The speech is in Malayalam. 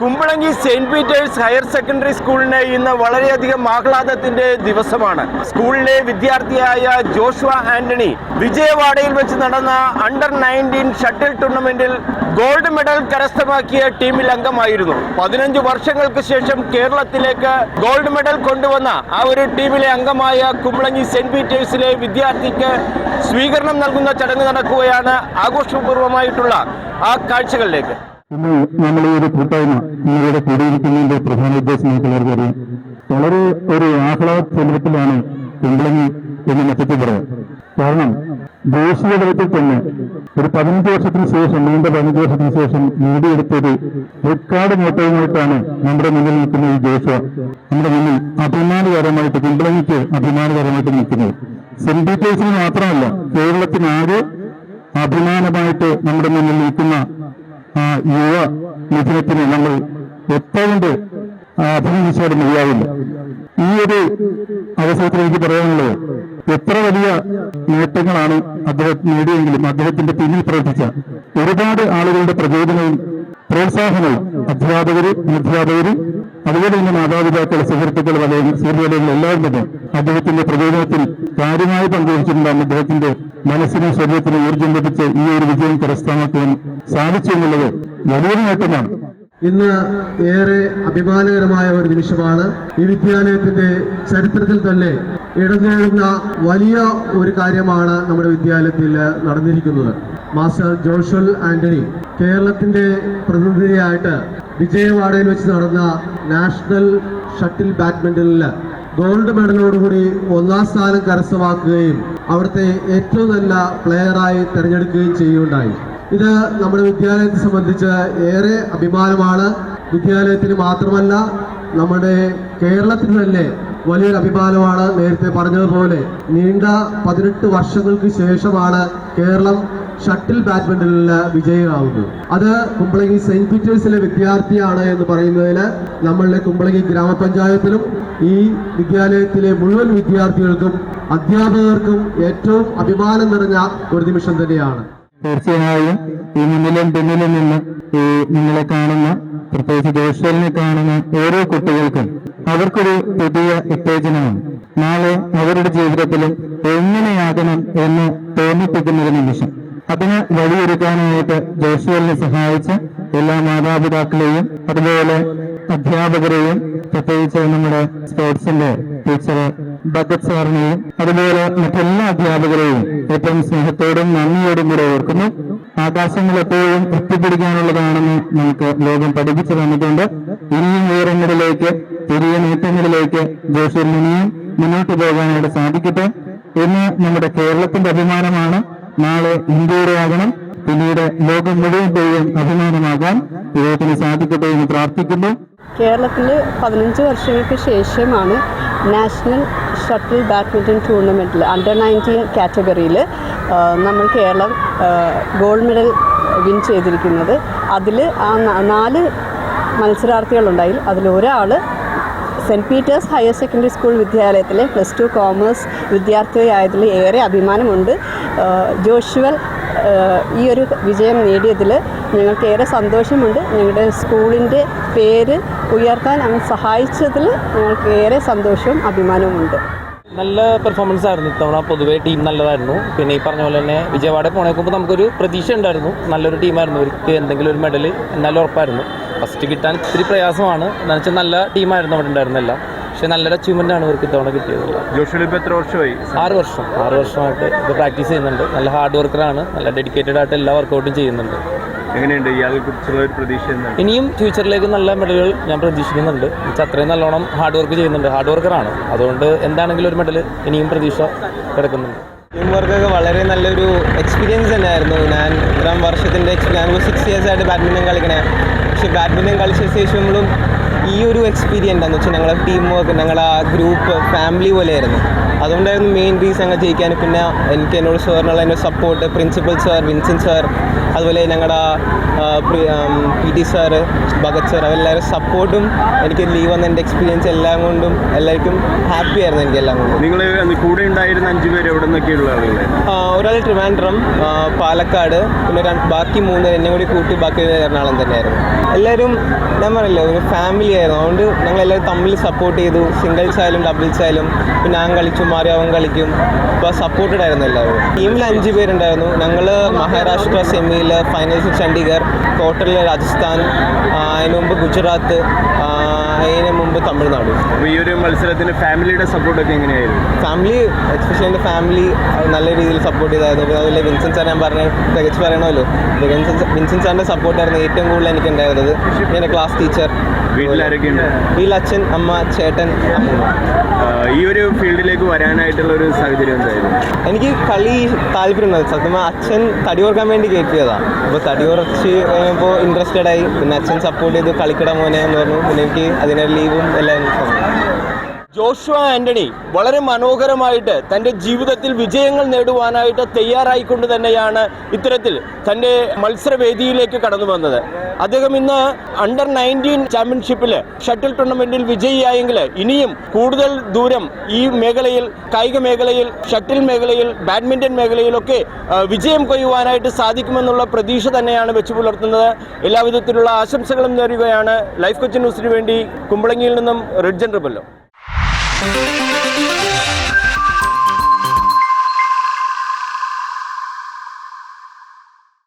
Kumbalangi Saint Peter's higher secondary സ്കൂളിന് ഇന്ന് വളരെയധികം ആഹ്ലാദത്തിന്റെ ദിവസമാണ്. സ്കൂളിലെ വിദ്യാർത്ഥിയായ ജോഷുവ ആന്റണി വിജയവാഡയിൽ വെച്ച് നടന്ന അണ്ടർ നയന്റീൻ ഷട്ടിൽ ടൂർണമെന്റിൽ ഗോൾഡ് മെഡൽ കരസ്ഥമാക്കിയ ടീമിൽ അംഗമായിരുന്നു. പതിനഞ്ച് വർഷങ്ങൾക്ക് ശേഷം കേരളത്തിലേക്ക് ഗോൾഡ് മെഡൽ കൊണ്ടുവന്ന ആ ഒരു ടീമിലെ അംഗമായ കുമ്പളങ്ങി സെന്റ് പീറ്റേഴ്സിലെ വിദ്യാർത്ഥിക്ക് സ്വീകരണം നൽകുന്ന ചടങ്ങ് നടക്കുകയാണ് ആഘോഷപൂർവമായിട്ടുള്ള ആ കാഴ്ചകളിലേക്ക്. ഇന്ന് നമ്മൾ ഈ ഒരു കൂട്ടായ്മ ഇന്നിവിടെ കൂടിയിരിക്കുന്നതിന്റെ പ്രധാന ഉദ്ദേശം നമുക്ക് എല്ലാവർക്കും അറിയാം. വളരെ ഒരു ആഹ്ലാദ കേന്ദ്രത്തിലാണ് കുമ്പളങ്ങി എന്ന് മൊത്തത്തിൽ പറയാം കാരണം ദേശീയ തലത്തിൽ തന്നെ ഒരു പതിനഞ്ച് വർഷത്തിന് ശേഷം നീണ്ട പതിനഞ്ച് വർഷത്തിന് ശേഷം നേടിയെടുത്തൊരു റെക്കാർഡ് നേട്ടവുമായിട്ടാണ് നമ്മുടെ മുന്നിൽ നിൽക്കുന്ന ഈ ജോഷ നമ്മുടെ മുന്നിൽ അഭിമാനകരമായിട്ട് കുമ്പളങ്ങിക്ക് അഭിമാനകരമായിട്ട് നിൽക്കുന്നത്. സെന്റ് പീറ്റേഴ്സിന് മാത്രമല്ല കേരളത്തിനാകെ അഭിമാനമായിട്ട് നമ്മുടെ മുന്നിൽ നിൽക്കുന്ന ആ യുവ മിഥുനത്തിന് നമ്മൾ എപ്പോഴും അഭിനന്ദിച്ചാൽ മതിയാവില്ല. ഈ ഒരു അവസരത്തിൽ എനിക്ക് പറയാനുള്ളത് എത്ര വലിയ നേട്ടങ്ങളാണ് അദ്ദേഹം നേടിയെങ്കിലും അദ്ദേഹത്തിന്റെ പിന്നിൽ പ്രവർത്തിച്ച ഒരുപാട് ആളുകളുടെ പ്രചോദനവും പ്രോത്സാഹനവും അധ്യാപകരും അധ്യാപകര് അതുപോലെ തന്നെ മാതാപിതാക്കൾ സുഹൃത്തുക്കൾ വലയം സുഹൃത്തുക്കളും എല്ലാവരും തന്നെ അദ്ദേഹത്തിന്റെ പ്രചോദനത്തിൽ കാര്യമായി പങ്കുവച്ചിട്ടുണ്ടാകും അദ്ദേഹത്തിന്റെ മനസ്സിനും ശരീരത്തിനും ഊർജം ലഭിച്ച് ഈ ഒരു വിജയം കരസ്ഥമാക്കുവാൻ സാധിച്ചു എന്നുള്ളത് വലിയൊരു നേട്ടമാണ് ഇന്ന് ഏറെ അഭിമാനകരമായ ഒരു നിമിഷമാണ്. ഈ വിദ്യാലയത്തിന്റെ ചരിത്രത്തിൽ തന്നെ ഇടനേടുന്ന വലിയ ഒരു കാര്യമാണ് നമ്മുടെ വിദ്യാലയത്തിൽ നടന്നിരിക്കുന്നത്. മാസ്റ്റർ ജോഷൽ ആന്റണി കേരളത്തിന്റെ പ്രതിനിധിയായിട്ട് വിജയവാഡയിൽ വെച്ച് നടന്ന നാഷണൽ ഷട്ടിൽ ബാഡ്മിന്റണിൽ ഗോൾഡ് മെഡലോടുകൂടി ഒന്നാം സ്ഥാനം കരസ്ഥമാക്കുകയും അവിടുത്തെ ഏറ്റവും നല്ല പ്ലെയറായി തിരഞ്ഞെടുക്കുകയും ചെയ്യുകയുണ്ടായി. ഇത് നമ്മുടെ വിദ്യാലയത്തെ സംബന്ധിച്ച് ഏറെ അഭിമാനമാണ്. വിദ്യാലയത്തിന് മാത്രമല്ല നമ്മുടെ കേരളത്തിന് തന്നെ വലിയൊരു അഭിമാനമാണ് നേരത്തെ പറഞ്ഞതുപോലെ. നീണ്ട പതിനെട്ട് വർഷങ്ങൾക്ക് ശേഷമാണ് കേരളം ഷട്ടിൽ ബാഡ്മിന്റണിൽ വിജയമാകുന്നത് അത് കുമ്പളങ്ങി സെന്റ് പീറ്റേഴ്സിലെ വിദ്യാർത്ഥിയാണ് എന്ന് പറയുന്നതിൽ നമ്മളുടെ കുമ്പളങ്ങി ഗ്രാമപഞ്ചായത്തിലും ഈ വിദ്യാലയത്തിലെ മുഴുവൻ വിദ്യാർത്ഥികൾക്കും അധ്യാപകർക്കും ഏറ്റവും അഭിമാനം നിറഞ്ഞ ഒരു നിമിഷം തന്നെയാണ്. തീർച്ചയായും ഈ മുന്നിലും പിന്നിലും നിന്ന് ഈ നിങ്ങളെ കാണുന്ന പ്രത്യേകിച്ച് ജോഷലിനെ കാണുന്ന ഓരോ കുട്ടികൾക്കും അവർക്കൊരു പുതിയ ഉത്തേജനമാണ്. നാളെ അവരുടെ ജീവിതത്തിൽ എങ്ങനെയാകണം എന്ന് തോന്നിപ്പിക്കുന്ന ഒരു നിമിഷം. അതിന് വഴിയൊരുക്കാനായിട്ട് ജോഷുവലിനെ സഹായിച്ച എല്ലാ മാതാപിതാക്കളെയും അതുപോലെ അധ്യാപകരെയും പ്രത്യേകിച്ച് നമ്മുടെ സ്പോർട്സിന്റെ ടീച്ചർ ഭഗത് സാറിനെയും അതുപോലെ മറ്റെല്ലാ അധ്യാപകരെയും ഏറ്റവും സ്നേഹത്തോടും നന്ദിയോടും കൂടെ ഓർക്കുന്നു. ആകാശങ്ങൾ എപ്പോഴും എത്തിപ്പിടിക്കാനുള്ളതാണെന്ന് നമുക്ക് ലോകം പഠിപ്പിച്ചു തന്നിട്ടുണ്ട്. ഇനിയും ഉയരങ്ങളിലേക്ക് പുതിയ നേട്ടങ്ങളിലേക്ക് ജോഷുവിൽ ഇനിയും മുന്നോട്ട് പോകാനായിട്ട് സാധിക്കട്ടെ. ഇന്ന് നമ്മുടെ കേരളത്തിന്റെ അഭിമാനമാണ്. നാളെ ഇന്ത്യയുടെ ആകണം. പിന്നീട് ലോകം മുഴുവൻ അഭിമാനമാകാൻ ഇദ്ദേഹത്തിന് സാധിക്കട്ടെ എന്ന് പ്രാർത്ഥിക്കുന്നു. കേരളത്തിൽ പതിനഞ്ച് വർഷങ്ങൾക്ക് ശേഷമാണ് നാഷണൽ ഷട്ടിൽ ബാഡ്മിന്റൺ ടൂർണമെന്റിൽ അണ്ടർ നയന്റീൻ കാറ്റഗറിയിൽ നമ്മൾ കേരളം ഗോൾഡ് മെഡൽ വിൻ ചെയ്തിരിക്കുന്നത്. അതിൽ ആ നാല് മത്സരാർത്ഥികളുണ്ടായി അതിലൊരാൾ Saint Peter's higher secondary school വിദ്യാലയത്തിലെ പ്ലസ് ടു കോമേഴ്സ് വിദ്യാർത്ഥിയായതിൽ ഏറെ അഭിമാനമുണ്ട്. ജോഷുവൽ ഈ ഒരു വിജയം നേടിയതിൽ ഞങ്ങൾക്ക് ഏറെ സന്തോഷമുണ്ട്. ഞങ്ങളുടെ സ്കൂളിന്റെ പേര് ഉയർത്താൻ അവൻ സഹായിച്ചതിൽ ഞങ്ങൾക്ക് ഏറെ സന്തോഷവും അഭിമാനവുമുണ്ട്. നല്ല പെർഫോമൻസ് ആയിരുന്നു ഇത്തവണ. പൊതുവേ ടീം നല്ലതായിരുന്നു. പിന്നെ ഈ പറഞ്ഞ പോലെ തന്നെ വിജയവാഡ പോണേക്കുമ്പോൾ നമുക്കൊരു പ്രതീക്ഷ ഉണ്ടായിരുന്നു. നല്ലൊരു ടീമായിരുന്നു അവർക്ക് എന്തെങ്കിലും ഒരു മെഡൽ എന്നാലും ഉറപ്പായിരുന്നു. ഫസ്റ്റ് കിട്ടാൻ ഇത്തിരി പ്രയാസമാണ്. എന്നുവെച്ചാൽ നല്ല ടീമായിരുന്നു അവിടെ ഉണ്ടായിരുന്നില്ല. പക്ഷേ നല്ലൊരു അച്ചീവ്മെന്റ് ആണ് ഇവർക്ക് ഇത്തവണ കിട്ടിയത്. ഇപ്പൊ എത്ര വർഷമായി? ആറ് വർഷം ആറ് വർഷമായിട്ട് ഇപ്പൊ പ്രാക്ടീസ് ചെയ്യുന്നുണ്ട്. നല്ല ഹാർഡ് വർക്കറാണ് നല്ല ഡെഡിക്കേറ്റഡ് ആയിട്ട് എല്ലാ വർക്കൗട്ടും ചെയ്യുന്നുണ്ട്. എങ്ങനെയുണ്ട്? ഇയാളെ കുറിച്ചുള്ള ഒരു പ്രതീക്ഷ ഇനിയും ഫ്യൂച്ചറിലേക്ക് നല്ല മെഡലുകൾ ഞാൻ പ്രതീക്ഷിക്കുന്നുണ്ട്. അത്രയും നല്ലോണം ഹാർഡ് വർക്ക് ചെയ്യുന്നുണ്ട്. ഹാർഡ് വർക്കറാണ് അതുകൊണ്ട് എന്താണെങ്കിലും ഒരു മെഡൽ ഇനിയും പ്രതീക്ഷ കിടക്കുന്നുണ്ട്. ടീം വർക്കൊക്കെ വളരെ നല്ലൊരു എക്സ്പീരിയൻസ് തന്നെയായിരുന്നു. ഞാൻ ഇത്രയും വർഷത്തിന്റെ ഞാൻ സിക്സ് ഇയേഴ്സ് ആയിട്ട് ബാഡ്മിന്റൺ കളിക്കണേ. പക്ഷേ ബാഡ്മിന്റൺ കളിച്ച ശേഷങ്ങളും ഈ ഒരു എക്സ്പീരിയൻസ് എന്ന് വെച്ചാൽ ഞങ്ങളുടെ ടീം വർക്ക് ഞങ്ങളുടെ ഗ്രൂപ്പ് ഫാമിലി പോലെയായിരുന്നു. അതുകൊണ്ടായിരുന്നു മെയിൻ റീസൺ ഞങ്ങൾ ജയിക്കാൻ. പിന്നെ എനിക്ക് എന്നോട് സാറിനുള്ള എന്റെ support principal sir Vincent sir അതുപോലെ ഞങ്ങളുടെ P T sir Bhagat sir അവരെല്ലാവരും സപ്പോർട്ടും എനിക്ക് ലീവ് വന്ന എന്റെ എക്സ്പീരിയൻസ് എല്ലാം കൊണ്ടും എല്ലാവർക്കും ഹാപ്പി ആയിരുന്നു എനിക്ക് എല്ലാം കൊണ്ടും. നിങ്ങൾ കൂടെ ഉണ്ടായിരുന്ന അഞ്ച് പേര് എവിടെ നിന്നൊക്കെയുള്ള ഒരാൾ ട്രിവാൻഡ്രം പാലക്കാട് പിന്നെ രണ്ട് ബാക്കി മൂന്ന് എന്നെ കൂടി കൂട്ടി ബാക്കി എറണാകുളം തന്നെയായിരുന്നു. എല്ലാവരും ഞാൻ പറയില്ല ഒരു ഫാമിലി ആയിരുന്നു. അതുകൊണ്ട് ഞങ്ങൾ എല്ലാവരും തമ്മിൽ സപ്പോർട്ട് ചെയ്തു. സിംഗിൾസ് ആയാലും ഡബിൾസ് ആയാലും പിന്നെ ഞാൻ കളിച്ചു മാറി അവൻ കളിക്കും. ഇപ്പൊ സപ്പോർട്ടഡ് ആയിരുന്നു എല്ലാവരും. ടീമിൽ അഞ്ച് പേരുണ്ടായിരുന്നു. ഞങ്ങൾ മഹാരാഷ്ട്ര സെമിയിൽ ഫൈനൽസ് ചണ്ഡീഗഡ് ക്വാർട്ടറിൽ രാജസ്ഥാൻ അതിനു മുമ്പ് ഗുജറാത്ത് അതിന് മുമ്പ് തമിഴ്നാട്. ഈ ഒരു മത്സരത്തിന് ഫാമിലിയുടെ സപ്പോർട്ടൊക്കെ എങ്ങനെയായിരുന്നു? ഫാമിലി എക്സ്പെഷ്യൽ എന്റെ ഫാമിലി നല്ല രീതിയിൽ സപ്പോർട്ട് ചെയ്തായിരുന്നു പിന്നെ അതുപോലെ വിൻസെൻ സാർ ഞാൻ പറഞ്ഞ തികച്ച് പറയണമല്ലോ. വിൻസെൻ വിൻസെന്റ് സാറിന്റെ സപ്പോർട്ടായിരുന്നു ഏറ്റവും കൂടുതൽ എനിക്ക് ഉണ്ടായിരുന്നത് എന്റെ ക്ലാസ് ടീച്ചർ വീട്ടിൽ അച്ഛൻ അമ്മ ചേട്ടൻ ഈ ഒരു ഫീൽഡിലേക്ക് വരാനായിട്ടുള്ള ഒരു സാഹചര്യം എന്തായിരുന്നു? എനിക്ക് കളി താല്പര്യം സത്യം അച്ഛൻ തടി ഓർക്കാൻ വേണ്ടി കയറ്റിയതാണ് അപ്പോൾ തടി ഉറച്ച് കഴിഞ്ഞപ്പോൾ ഇൻട്രസ്റ്റഡ് ആയി. പിന്നെ അച്ഛൻ സപ്പോർട്ട് ചെയ്ത് കളിക്കട മോനെ എന്ന് പറഞ്ഞു. പിന്നെ എനിക്ക് അതിന്റെ ലീവും എല്ലാം തന്നു ജോഷുവ ആന്റണി വളരെ മനോഹരമായിട്ട് തന്റെ ജീവിതത്തിൽ വിജയങ്ങൾ നേടുവാനായിട്ട് തയ്യാറായിക്കൊണ്ട് തന്നെയാണ് ഇത്തരത്തിൽ തന്റെ മത്സരവേദിയിലേക്ക് കടന്നു വന്നത്. അദ്ദേഹം ഇന്ന് അണ്ടർ നയന്റീൻ ചാമ്പ്യൻഷിപ്പിൽ ഷട്ടിൽ ടൂർണമെന്റിൽ വിജയിയായെങ്കിൽ ഇനിയും കൂടുതൽ ദൂരം ഈ മേഖലയിൽ കായിക മേഖലയിൽ ഷട്ടിൽ മേഖലയിൽ ബാഡ്മിന്റൺ മേഖലയിലൊക്കെ വിജയം കൊയ്യുവാനായിട്ട് സാധിക്കുമെന്നുള്ള പ്രതീക്ഷ തന്നെയാണ് വെച്ചു പുലർത്തുന്നത്. എല്ലാവിധത്തിലുള്ള ആശംസകളും നേരുകയാണ്. ലൈഫ് കൊച്ചി ന്യൂസിന് വേണ്ടി കുമ്പളങ്ങിയിൽ നിന്നും റെഡ് റിബല്ലോ. Thank you.